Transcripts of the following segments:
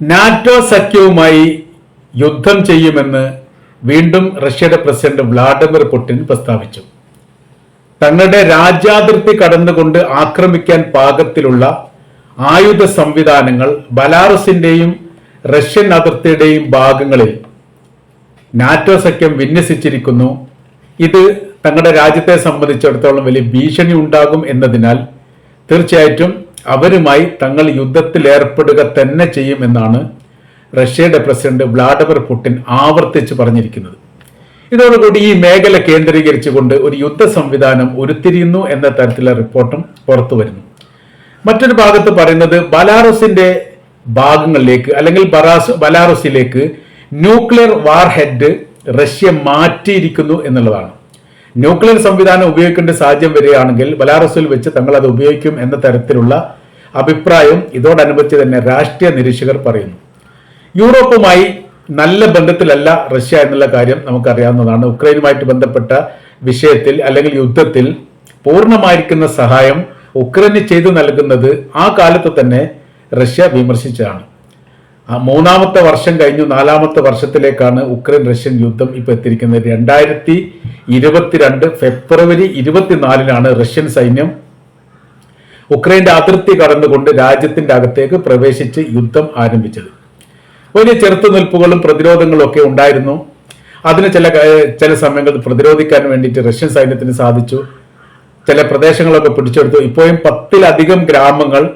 NATO സഖ്യവുമായി യുദ്ധം ചെയ്യുമെന്ന് വീണ്ടും റഷ്യയുടെ പ്രസിഡന്റ് വ്ളാഡിമിർ പുടിൻ പ്രസ്താവിച്ചു. തങ്ങളുടെ രാജ്യാതിർത്തി കടന്നുകൊണ്ട് ആക്രമിക്കാൻ പാകത്തിലുള്ള ആയുധ സംവിധാനങ്ങൾ ബലാറസിന്റെയും റഷ്യൻ അതിർത്തിയുടെയും ഭാഗങ്ങളിൽ നാറ്റോ സഖ്യം വിന്യസിച്ചിരിക്കുന്നു. ഇത് തങ്ങളുടെ രാജ്യത്തെ സംബന്ധിച്ചിടത്തോളം വലിയ ഭീഷണി ഉണ്ടാകും എന്നതിനാൽ തീർച്ചയായിട്ടും അവരുമായി തങ്ങൾ യുദ്ധത്തിലേർപ്പെടുക തന്നെ ചെയ്യുമെന്നാണ് റഷ്യയുടെ പ്രസിഡന്റ് വ്ളാഡിമിർ പുടിൻ ആവർത്തിച്ച് പറഞ്ഞിരിക്കുന്നത്. ഇതോടുകൂടി ഈ മേഖല കേന്ദ്രീകരിച്ചുകൊണ്ട് ഒരു യുദ്ധ സംവിധാനം ഉരുത്തിരിയുന്നു എന്ന തരത്തിലുള്ള റിപ്പോർട്ടും പുറത്തു വരുന്നു. മറ്റൊരു ഭാഗത്ത് പറയുന്നത് ബലാറസിന്റെ ഭാഗങ്ങളിലേക്ക് അല്ലെങ്കിൽ ബറാസ് ബലാറസിലേക്ക് ന്യൂക്ലിയർ വാർ ഹെഡ് റഷ്യ മാറ്റിയിരിക്കുന്നു എന്നുള്ളതാണ്. ന്യൂക്ലിയർ സംവിധാനം ഉപയോഗിക്കേണ്ട സാഹചര്യം വരികയാണെങ്കിൽ ബലാറസിൽ വെച്ച് തങ്ങൾ അത് ഉപയോഗിക്കും എന്ന തരത്തിലുള്ള അഭിപ്രായം ഇതോടനുബന്ധിച്ച് തന്നെ രാഷ്ട്രീയ നിരീക്ഷകർ പറയുന്നു. യൂറോപ്പുമായി നല്ല ബന്ധത്തിലല്ല റഷ്യ എന്നുള്ള കാര്യം നമുക്കറിയാവുന്നതാണ്. ഉക്രൈനുമായിട്ട് ബന്ധപ്പെട്ട വിഷയത്തിൽ അല്ലെങ്കിൽ യുദ്ധത്തിൽ പൂർണമായിരിക്കുന്ന സഹായം ഉക്രൈന് ചെയ്തു നൽകുന്നത് ആ കാലത്ത് തന്നെ റഷ്യ വിമർശിച്ചതാണ്. മൂന്നാമത്തെ വർഷം കഴിഞ്ഞു നാലാമത്തെ വർഷത്തിലേക്കാണ് ഉക്രൈൻ റഷ്യൻ യുദ്ധം ഇപ്പോൾ എത്തിയിരിക്കുന്നത്. രണ്ടായിരത്തി ഇരുപത്തിരണ്ട് ഫെബ്രുവരി ഇരുപത്തിനാലിനാണ് റഷ്യൻ സൈന്യം ഉക്രൈന്റെ അതിർത്തി കടന്നുകൊണ്ട് രാജ്യത്തിന്റെ അകത്തേക്ക് പ്രവേശിച്ച് യുദ്ധം ആരംഭിച്ചത്. വലിയ ചെറുത്തുനിൽപ്പുകളും പ്രതിരോധങ്ങളും ഒക്കെ ഉണ്ടായിരുന്നു. അതിന് ചില ചില സമയങ്ങളിൽ പ്രതിരോധിക്കാൻ വേണ്ടിയിട്ട് റഷ്യൻ സൈന്യത്തിന് സാധിച്ചു. ചില പ്രദേശങ്ങളൊക്കെ പിടിച്ചെടുത്തു. ഇപ്പോഴും പത്തിലധികം ഗ്രാമങ്ങൾ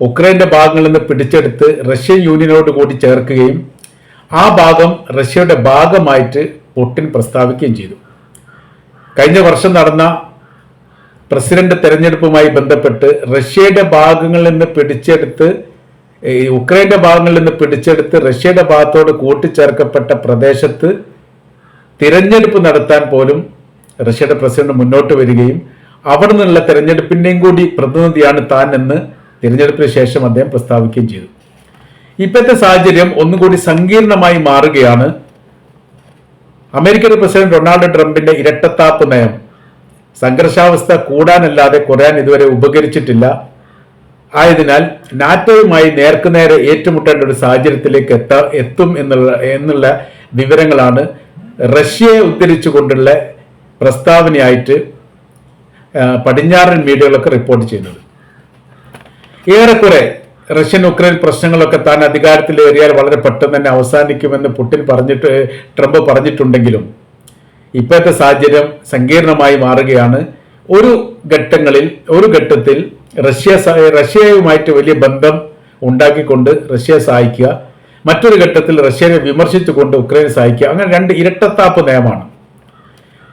ഉക്രൈന്റെ ഭാഗങ്ങളിൽ നിന്ന് പിടിച്ചെടുത്ത് റഷ്യൻ യൂണിയനോട് കൂടി ചേർക്കുകയും ആ ഭാഗം റഷ്യയുടെ ഭാഗമായിട്ട് പുടിൻ പ്രസ്താവിക്കുകയും ചെയ്തു. കഴിഞ്ഞ വർഷം നടന്ന പ്രസിഡന്റ് തെരഞ്ഞെടുപ്പുമായി ബന്ധപ്പെട്ട് റഷ്യയുടെ ഭാഗങ്ങളിൽ നിന്ന് പിടിച്ചെടുത്ത് ഉക്രൈന്റെ ഭാഗങ്ങളിൽ നിന്ന് പിടിച്ചെടുത്ത് റഷ്യയുടെ ഭാഗത്തോട് കൂട്ടിച്ചേർക്കപ്പെട്ട പ്രദേശത്ത് തിരഞ്ഞെടുപ്പ് നടത്താൻ പോലും റഷ്യയുടെ പ്രസിഡന്റ് മുന്നോട്ട് വരികയും അവിടെ നിന്നുള്ള തെരഞ്ഞെടുപ്പിന്റെയും കൂടി പ്രതിനിധിയാണ് താൻ എന്ന് തിരഞ്ഞെടുപ്പിന് ശേഷം അദ്ദേഹം പ്രസ്താവിക്കുകയും ചെയ്തു. ഇപ്പോഴത്തെ സാഹചര്യം ഒന്നുകൂടി സങ്കീർണമായി മാറുകയാണ്. അമേരിക്കൻ പ്രസിഡന്റ് ഡൊണാൾഡ് ട്രംപിന്റെ ഇരട്ടത്താപ്പ് നയം. സംഘർഷാവസ്ഥ കൂടാനല്ലാതെ കുറയാൻ ഇതുവരെ ഉപകരിച്ചിട്ടില്ല. ആയതിനാൽ നാറ്റോയുമായി നേർക്കുനേരെ ഏറ്റുമുട്ടേണ്ട ഒരു സാഹചര്യത്തിലേക്ക് എത്താ എത്തും എന്നുള്ള എന്നുള്ള വിവരങ്ങളാണ് റഷ്യയെ ഉദ്ധരിച്ചുകൊണ്ടുള്ള പ്രസ്താവനയായിട്ട് പടിഞ്ഞാറൻ മീഡിയകളൊക്കെ റിപ്പോർട്ട് ചെയ്യുന്നത്. ഏറെക്കുറെ റഷ്യൻ ഉക്രൈൻ പ്രശ്നങ്ങളൊക്കെ താൻ അധികാരത്തിൽ അധികാരത്തിലേറിയാൽ വളരെ പെട്ടെന്ന് തന്നെ അവസാനിക്കുമെന്ന് പുടിൻ പറഞ്ഞിട്ട് ട്രംപ് പറഞ്ഞിട്ടുണ്ടെങ്കിലും ഇപ്പോഴത്തെ സാഹചര്യം സങ്കീർണമായി മാറുകയാണ്. ഒരു ഘട്ടങ്ങളിൽ ഒരു ഘട്ടത്തിൽ റഷ്യ റഷ്യയുമായിട്ട് വലിയ ബന്ധം ഉണ്ടാക്കിക്കൊണ്ട് റഷ്യയെ സഹായിക്കുക. മറ്റൊരു ഘട്ടത്തിൽ റഷ്യനെ വിമർശിച്ചുകൊണ്ട് ഉക്രൈനെ സഹായിക്കുക. അങ്ങനെ രണ്ട് ഇരട്ടത്താപ്പ് നയമാണ്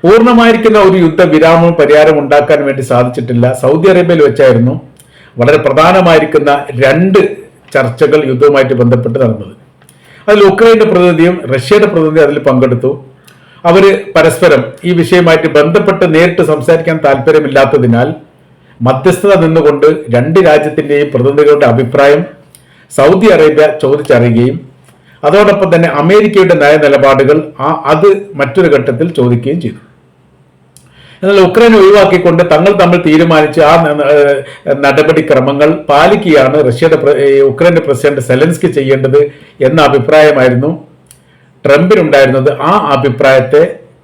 പൂർണമായിരിക്കുന്ന ഒരു യുദ്ധവിരാമവും പരിഹാരം ഉണ്ടാക്കാൻ വേണ്ടി സാധിച്ചിട്ടില്ല. സൗദി അറേബ്യയിൽ വെച്ചായിരുന്നു വളരെ പ്രധാനമായിരിക്കുന്ന രണ്ട് ചർച്ചകൾ യുദ്ധവുമായിട്ട് ബന്ധപ്പെട്ട് നടന്നത്. അതിൽ ഉക്രൈന്റെ പ്രതിനിധിയും റഷ്യയുടെ പ്രതിനിധിയും അതിൽ പങ്കെടുത്തു. അവർ പരസ്പരം ഈ വിഷയമായിട്ട് ബന്ധപ്പെട്ട് നേരിട്ട് സംസാരിക്കാൻ താല്പര്യമില്ലാത്തതിനാൽ മധ്യസ്ഥത നിന്നുകൊണ്ട് രണ്ട് രാജ്യത്തിന്റെയും പ്രതിനിധികളുടെ അഭിപ്രായം സൗദി അറേബ്യ ചോദിച്ചറിയുകയും അതോടൊപ്പം തന്നെ അമേരിക്കയുടെ നയ നിലപാടുകൾ ആ അത് മറ്റൊരു ഘട്ടത്തിൽ ചോദിക്കുകയും ചെയ്തു. എന്നാൽ ഉക്രൈൻ ഒഴിവാക്കിക്കൊണ്ട് തങ്ങൾ തമ്മിൽ തീരുമാനിച്ച ആ നടപടിക്രമങ്ങൾ പാലിക്കുകയാണ് റഷ്യയുടെ ഉക്രൈന്റെ പ്രസിഡന്റ് സെലൻസ്കി ചെയ്യേണ്ടത് എന്ന അഭിപ്രായമായിരുന്നു ട്രംപിനുണ്ടായിരുന്നത് ആ അഭിപ്രായത്തെ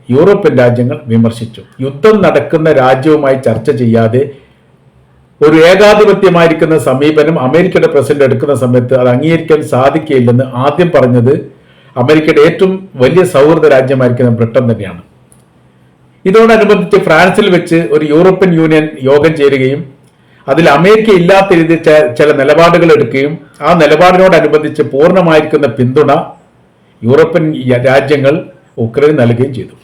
യൂറോപ്യൻ രാജ്യങ്ങൾ വിമർശിച്ചു. യുദ്ധം നടക്കുന്ന രാജ്യവുമായി ചർച്ച ചെയ്യാതെ ഒരു ഏകാധിപത്യമായിരിക്കുന്ന സമീപനം അമേരിക്കയുടെ പ്രസിഡന്റ് എടുക്കുന്ന സമയത്ത് അത് അംഗീകരിക്കാൻ സാധിക്കുകയില്ലെന്ന് ആദ്യം പറഞ്ഞത് അമേരിക്കയുടെ ഏറ്റവും വലിയ സൗഹൃദ രാജ്യമായിരിക്കുന്ന ബ്രിട്ടൻ തന്നെയാണ്. ഇതോടനുബന്ധിച്ച് ഫ്രാൻസിൽ വെച്ച് ഒരു യൂറോപ്യൻ യൂണിയൻ യോഗം ചേരുകയും അതിൽ അമേരിക്ക ഇല്ലാത്ത രീതിയിൽ ചില നിലപാടുകൾ എടുക്കുകയും ആ നിലപാടിനോടനുബന്ധിച്ച് പൂർണമായിരിക്കുന്ന പിന്തുണ യൂറോപ്യൻ രാജ്യങ്ങൾ ഉക്രൈൻ നൽകുകയും ചെയ്തു.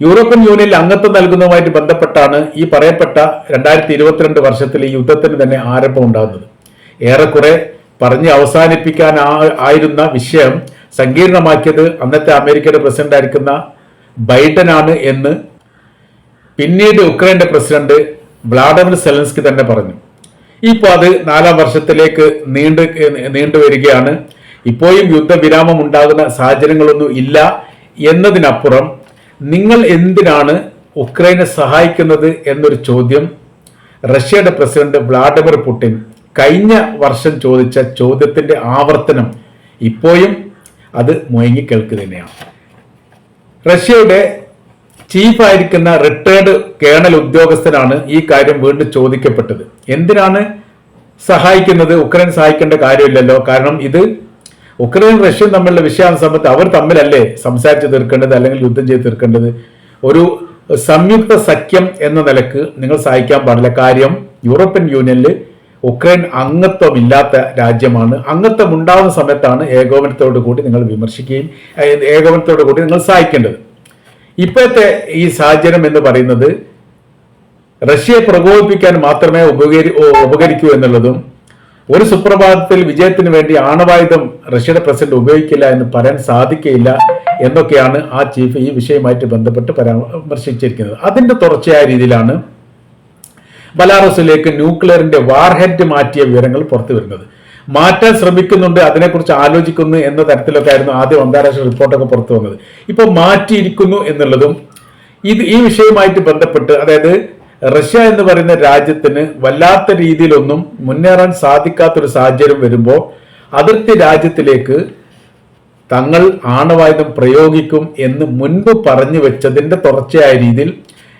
യൂറോപ്യൻ യൂണിയനിൽ അംഗത്വം നൽകുന്നതുമായിട്ട് ബന്ധപ്പെട്ടാണ് ഈ പറയപ്പെട്ട രണ്ടായിരത്തി ഇരുപത്തിരണ്ട് വർഷത്തിൽ ഈ യുദ്ധത്തിന് തന്നെ ആരംഭം ഉണ്ടാകുന്നത് ഏറെക്കുറെ പറഞ്ഞ് അവസാനിപ്പിക്കാൻ ആയിരുന്ന വിഷയം സങ്കീർണമാക്കിയത് അന്നത്തെ അമേരിക്കയുടെ പ്രസിഡന്റ് ആയിരിക്കുന്ന ബൈഡനാണ് എന്ന് പിന്നീട് ഉക്രൈന്റെ പ്രസിഡന്റ് വ്ളാഡിമിർ സെലൻസ്കി തന്നെ പറഞ്ഞു. ഇപ്പോൾ അത് നാലാം വർഷത്തിലേക്ക് നീണ്ടു നീണ്ടുവരികയാണ്. ഇപ്പോഴും യുദ്ധവിരാമം ഉണ്ടാകുന്ന സാഹചര്യങ്ങളൊന്നും ഇല്ല എന്നതിനപ്പുറം നിങ്ങൾ എന്തിനാണ് ഉക്രൈനെ സഹായിക്കുന്നത് എന്നൊരു ചോദ്യം റഷ്യയുടെ പ്രസിഡന്റ് വ്ളാഡിമിർ പുടിൻ കഴിഞ്ഞ വർഷം ചോദിച്ച ചോദ്യത്തിന്റെ ആവർത്തനം ഇപ്പോഴും അത് മുഴങ്ങിക്കേൾക്ക് തന്നെയാണ്. റഷ്യയുടെ ചീഫായിരിക്കുന്ന റിട്ടയർഡ് കേണൽ ഉദ്യോഗസ്ഥനാണ് ഈ കാര്യം വീണ്ടും ചോദിക്കപ്പെട്ടത്. എന്തിനാണ് സഹായിക്കുന്നത്? ഉക്രൈൻ സഹായിക്കേണ്ട കാര്യമില്ലല്ലോ. കാരണം ഇത് ഉക്രൈൻ റഷ്യയും തമ്മിലുള്ള വിഷയമാണ് സമയത്ത് അവർ തമ്മിലല്ലേ സംസാരിച്ച് തീർക്കേണ്ടത് അല്ലെങ്കിൽ യുദ്ധം ചെയ്ത് തീർക്കേണ്ടത്? ഒരു സംയുക്ത സഖ്യം എന്ന നിലയ്ക്ക് നിങ്ങൾ സഹായിക്കാൻ പാടില്ല. കാര്യം യൂറോപ്യൻ യൂണിയനിൽ ഉക്രൈൻ അംഗത്വം ഇല്ലാത്ത രാജ്യമാണ്. അംഗത്വം ഉണ്ടാകുന്ന സമയത്താണ് ഏകോപനത്തോടു കൂടി നിങ്ങൾ വിമർശിക്കുകയും ഏകോപനത്തോടു കൂടി നിങ്ങൾ സഹായിക്കേണ്ടത് ഇപ്പോഴത്തെ ഈ സാഹചര്യം എന്ന് പറയുന്നത് റഷ്യയെ പ്രകോപിപ്പിക്കാൻ മാത്രമേ ഉപകരി ഉപകരിക്കൂ എന്നുള്ളതും ഒരു സുപ്രഭാതത്തിൽ വിജയത്തിന് വേണ്ടി ആണവായുധം റഷ്യയുടെ പ്രസിഡന്റ് ഉപയോഗിക്കില്ല എന്ന് പറയാൻ സാധിക്കില്ല എന്നൊക്കെയാണ് ആ ചീഫ് ഈ വിഷയവുമായിട്ട് ബന്ധപ്പെട്ട് പരാമർശിച്ചിരിക്കുന്നത്. അതിന്റെ തുടർച്ചയായ രീതിയിലാണ് ബലാറസിലേക്ക് ന്യൂക്ലിയറിന്റെ വാർഹെഡ് മാറ്റിയ വിവരങ്ങൾ പുറത്തു വരുന്നത്. മാറ്റാൻ ശ്രമിക്കുന്നുണ്ട് അതിനെക്കുറിച്ച് ആലോചിക്കുന്നു എന്ന തരത്തിലൊക്കെ ആയിരുന്നു ആദ്യം അന്താരാഷ്ട്ര റിപ്പോർട്ടൊക്കെ പുറത്തു വന്നത്. ഇപ്പോൾ മാറ്റിയിരിക്കുന്നു എന്നുള്ളതും ഇത് ഈ വിഷയവുമായിട്ട് ബന്ധപ്പെട്ട് അതായത് റഷ്യ എന്ന് പറയുന്ന രാജ്യത്തിന് വല്ലാത്ത രീതിയിലൊന്നും മുന്നേറാൻ സാധിക്കാത്തൊരു സാഹചര്യം വരുമ്പോൾ അതിർത്തി രാജ്യത്തിലേക്ക് തങ്ങൾ ആണവായുധം പ്രയോഗിക്കും എന്ന് മുൻപ് പറഞ്ഞു വെച്ചതിന്റെ തുടർച്ചയായ രീതിയിൽ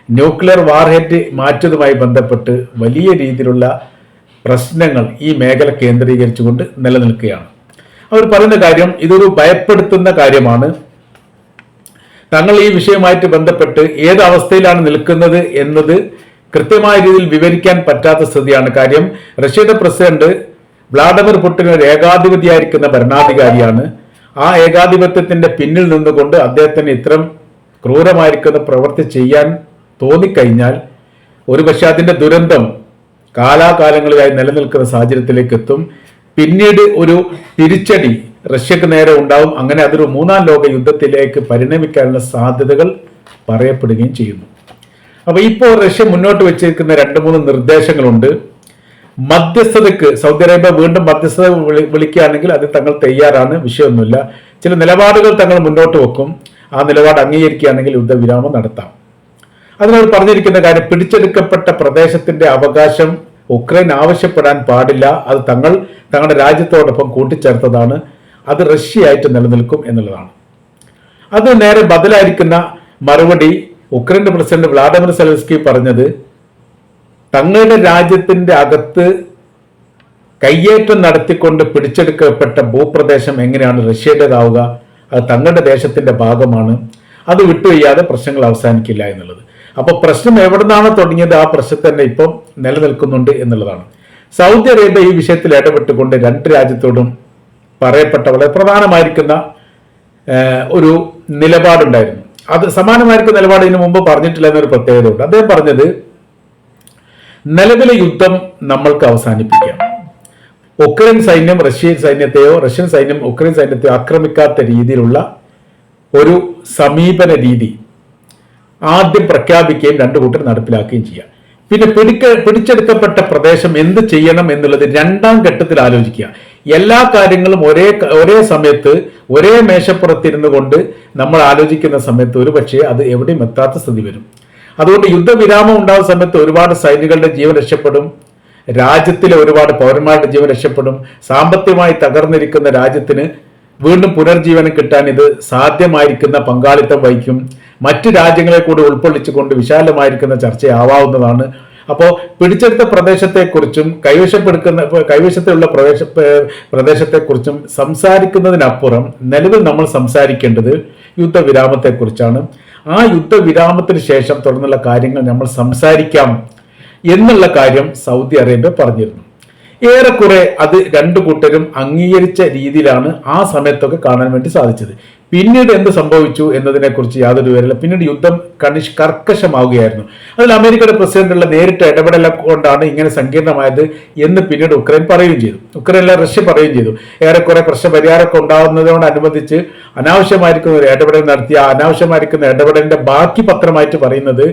ന്യൂക്ലിയർ വാർഹെഡ് മാറ്റതുമായി ബന്ധപ്പെട്ട് വലിയ രീതിയിലുള്ള പ്രശ്നങ്ങൾ ഈ മേഖല കേന്ദ്രീകരിച്ചുകൊണ്ട് നിലനിൽക്കുകയാണ്. അവർ പറയുന്ന കാര്യം ഇതൊരു ഭയപ്പെടുത്തുന്ന കാര്യമാണ്. തങ്ങൾ ഈ വിഷയവുമായിട്ട് ബന്ധപ്പെട്ട് ഏത് അവസ്ഥയിലാണ് നിൽക്കുന്നത് എന്നത് കൃത്യമായ രീതിയിൽ വിവരിക്കാൻ പറ്റാത്ത സ്ഥിതിയാണ്. കാര്യം റഷ്യയുടെ പ്രസിഡന്റ് വ്ളാഡിമിർ പുടിൻ ഒരു ഏകാധിപതിയായിരിക്കുന്ന ഭരണാധികാരിയാണ്. ആ ഏകാധിപത്യത്തിന്റെ പിന്നിൽ നിന്നുകൊണ്ട് അദ്ദേഹത്തിന് ഇത്തരം ക്രൂരമായിരിക്കുന്ന പ്രവൃത്തി ചെയ്യാൻ തോന്നിക്കഴിഞ്ഞാൽ ഒരുപക്ഷെ അതിന്റെ ദുരന്തം കാലാകാലങ്ങളിലായി നിലനിൽക്കുന്ന സാഹചര്യത്തിലേക്ക് എത്തും. പിന്നീട് ഒരു തിരിച്ചടി റഷ്യക്ക് നേരെ ഉണ്ടാവും. അങ്ങനെ അതൊരു മൂന്നാം ലോക യുദ്ധത്തിലേക്ക് പരിണമിക്കാനുള്ള സാധ്യതകൾ പറയപ്പെടുകയും ചെയ്യുന്നു. അപ്പൊ ഇപ്പോൾ റഷ്യ മുന്നോട്ട് വെച്ചിരിക്കുന്ന രണ്ട് മൂന്ന് നിർദ്ദേശങ്ങളുണ്ട്. മധ്യസ്ഥതയ്ക്ക് സൗദി അറേബ്യ വീണ്ടും മധ്യസ്ഥത വിളി- വിളിക്കുകയാണെങ്കിൽ അത് തങ്ങൾ തയ്യാറാണ് വിഷയമൊന്നുമില്ല. ചില നിലപാടുകൾ തങ്ങൾ മുന്നോട്ട് വെക്കും. ആ നിലപാട് അംഗീകരിക്കുകയാണെങ്കിൽ യുദ്ധവിരാമം നടത്താം. അതിനവർ പറഞ്ഞിരിക്കുന്ന കാര്യം പിടിച്ചെടുക്കപ്പെട്ട പ്രദേശത്തിന്റെ അവകാശം ഉക്രൈൻ ആവശ്യപ്പെടാൻ പാടില്ല. അത് തങ്ങൾ തങ്ങളുടെ രാജ്യത്തോടൊപ്പം കൂട്ടിച്ചേർത്തതാണ്. അത് റഷ്യയായിട്ട് നിലനിൽക്കും എന്നുള്ളതാണ്. അത് നേരെ ബദലായിരിക്കുന്ന മറുപടി ഉക്രൈന്റെ പ്രസിഡന്റ് വ്ളാഡിമിർ സെലസ്കി പറഞ്ഞത് തങ്ങളുടെ രാജ്യത്തിന്റെ അകത്ത് കയ്യേറ്റം നടത്തിക്കൊണ്ട് പിടിച്ചെടുക്കപ്പെട്ട ഭൂപ്രദേശം എങ്ങനെയാണ് റഷ്യയുടേതാവുക അത് തങ്ങളുടെ ദേശത്തിന്റെ ഭാഗമാണ് അത് വിട്ടുവയ്യാതെ പ്രശ്നങ്ങൾ അവസാനിക്കില്ല എന്നുള്ളത്. അപ്പോൾ പ്രശ്നം എവിടെ നിന്നാണ് തുടങ്ങിയത് ആ പ്രശ്നം തന്നെ ഇപ്പം നിലനിൽക്കുന്നുണ്ട് എന്നുള്ളതാണ്. സൗദി അറേബ്യ ഈ വിഷയത്തിൽ ഇടപെട്ടുകൊണ്ട് രണ്ട് രാജ്യത്തോടും പറയപ്പെട്ട വളരെ പ്രധാനമായിരിക്കുന്ന ഒരു നിലപാടുണ്ടായിരുന്നു. അത് സമാനമായിരിക്കും നിലപാട് ഇതിനു മുമ്പ് പറഞ്ഞിട്ടില്ല എന്നൊരു പ്രത്യേകത ഉണ്ട് അദ്ദേഹം പറഞ്ഞത് നിലവിലെ യുദ്ധം നമ്മൾക്ക് അവസാനിപ്പിക്കാം. ഉക്രൈൻ സൈന്യം റഷ്യൻ സൈന്യത്തെയോ റഷ്യൻ സൈന്യം ഉക്രൈൻ സൈന്യത്തെയോ ആക്രമിക്കാത്ത രീതിയിലുള്ള ഒരു സമീപന രീതി ആദ്യം പ്രഖ്യാപിക്കുകയും രണ്ടു കൂട്ടർ നടപ്പിലാക്കുകയും ചെയ്യാം. പിന്നെ പിടിക്ക പിടിച്ചെടുക്കപ്പെട്ട പ്രദേശം എന്ത് ചെയ്യണം എന്നുള്ളത് രണ്ടാം ഘട്ടത്തിൽ ആലോചിക്കുക. എല്ലാ കാര്യങ്ങളും ഒരേ ഒരേ സമയത്ത് ഒരേ മേശപ്പുറത്തിരുന്നു കൊണ്ട് നമ്മൾ ആലോചിക്കുന്ന സമയത്ത് ഒരു പക്ഷേ അത് എവിടെയും എത്താത്ത സ്ഥിതി വരും. അതുകൊണ്ട് യുദ്ധവിരാമം ഉണ്ടാകുന്ന സമയത്ത് ഒരുപാട് സൈനികളുടെ ജീവൻ രക്ഷപ്പെടും. രാജ്യത്തിലെ ഒരുപാട് പൗരന്മാരുടെ ജീവൻ രക്ഷപ്പെടും. സാമ്പത്തികമായി തകർന്നിരിക്കുന്ന രാജ്യത്തിന് വീണ്ടും പുനർജീവനം കിട്ടാൻ ഇത് സാധ്യമായിരിക്കുന്ന പങ്കാളിത്തം വഹിക്കും. മറ്റു രാജ്യങ്ങളെ കൂടി ഉൾക്കൊള്ളിച്ചുകൊണ്ട് വിശാലമായിരിക്കുന്ന ചർച്ചയാവാവുന്നതാണ് അപ്പോൾ പിടിച്ചെടുത്ത പ്രദേശത്തെക്കുറിച്ചും കൈവശപ്പെടുക്കുന്ന കൈവശത്തുള്ള പ്രദേശ പ്രദേശത്തെക്കുറിച്ചും സംസാരിക്കുന്നതിനപ്പുറം നിലവിൽ നമ്മൾ സംസാരിക്കേണ്ടത് യുദ്ധവിരാമത്തെക്കുറിച്ചാണ്. ആ യുദ്ധവിരാമത്തിന് ശേഷം തുടർന്നുള്ള കാര്യങ്ങൾ നമ്മൾ സംസാരിക്കാം എന്നുള്ള കാര്യം സൗദി അറേബ്യ പറഞ്ഞിരുന്നു. ഏറെക്കുറെ അത് രണ്ടു കൂട്ടരും അംഗീകരിച്ച രീതിയിലാണ് ആ സമയത്തൊക്കെ കാണാൻ വേണ്ടി സാധിച്ചത്. പിന്നീട് എന്ത് സംഭവിച്ചു എന്നതിനെക്കുറിച്ച് യാതൊരു വിവരമില്ല. പിന്നീട് യുദ്ധം കണിഷ് കർക്കശമാവുകയായിരുന്നു. അതിൽ അമേരിക്കയുടെ പ്രസിഡന്റുള്ള നേരിട്ട് ഇടപെടൽ കൊണ്ടാണ് ഇങ്ങനെ സങ്കീർണമായത് എന്ന് പിന്നീട് ഉക്രൈൻ പറയുകയും ചെയ്തു. ഉക്രൈനിലെ റഷ്യ പറയുകയും ചെയ്തു. ഏറെക്കുറെ പ്രശ്ന പരിഹാരമൊക്കെ ഉണ്ടാകുന്നതിനോടനുബന്ധിച്ച് അനാവശ്യമായിരിക്കുന്ന ഒരു ഇടപെടൽ നടത്തിയ അനാവശ്യമായിരിക്കുന്ന ഇടപെടലിന്റെ ബാക്കി പത്രമായിട്ട് പറയുന്നത്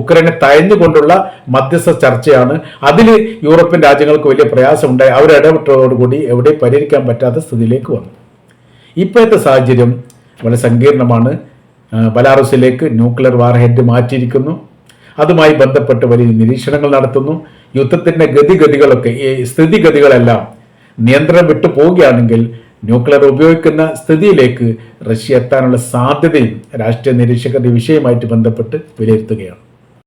ഉക്രൈനെ തയഞ്ഞുകൊണ്ടുള്ള മധ്യസ്ഥ ചർച്ചയാണ്. അതിൽ യൂറോപ്യൻ രാജ്യങ്ങൾക്ക് വലിയ പ്രയാസമുണ്ടായി. അവർ ഇടപെട്ടതോടുകൂടി എവിടെ പരിഹരിക്കാൻ പറ്റാത്ത സ്ഥിതിയിലേക്ക് വന്നു. ഇപ്പോഴത്തെ സാഹചര്യം വളരെ സങ്കീർണമാണ്. ബലാറസിലേക്ക് ന്യൂക്ലിയർ വാർഹെഡ് മാറ്റിയിരിക്കുന്നു. അതുമായി ബന്ധപ്പെട്ട് വലിയ നിരീക്ഷണങ്ങൾ നടത്തുന്നു. യുദ്ധത്തിന്റെ ഗതിഗതികളൊക്കെ ഈ സ്ഥിതിഗതികളെല്ലാം നിയന്ത്രണം വിട്ടു പോവുകയാണെങ്കിൽ ന്യൂക്ലിയർ ഉപയോഗിക്കുന്ന സ്ഥിതിയിലേക്ക് റഷ്യ എത്താനുള്ള സാധ്യതയും രാഷ്ട്രീയ നിരീക്ഷകരുടെ വിഷയമായിട്ട് ബന്ധപ്പെട്ട് വിലയിരുത്തുകയാണ്.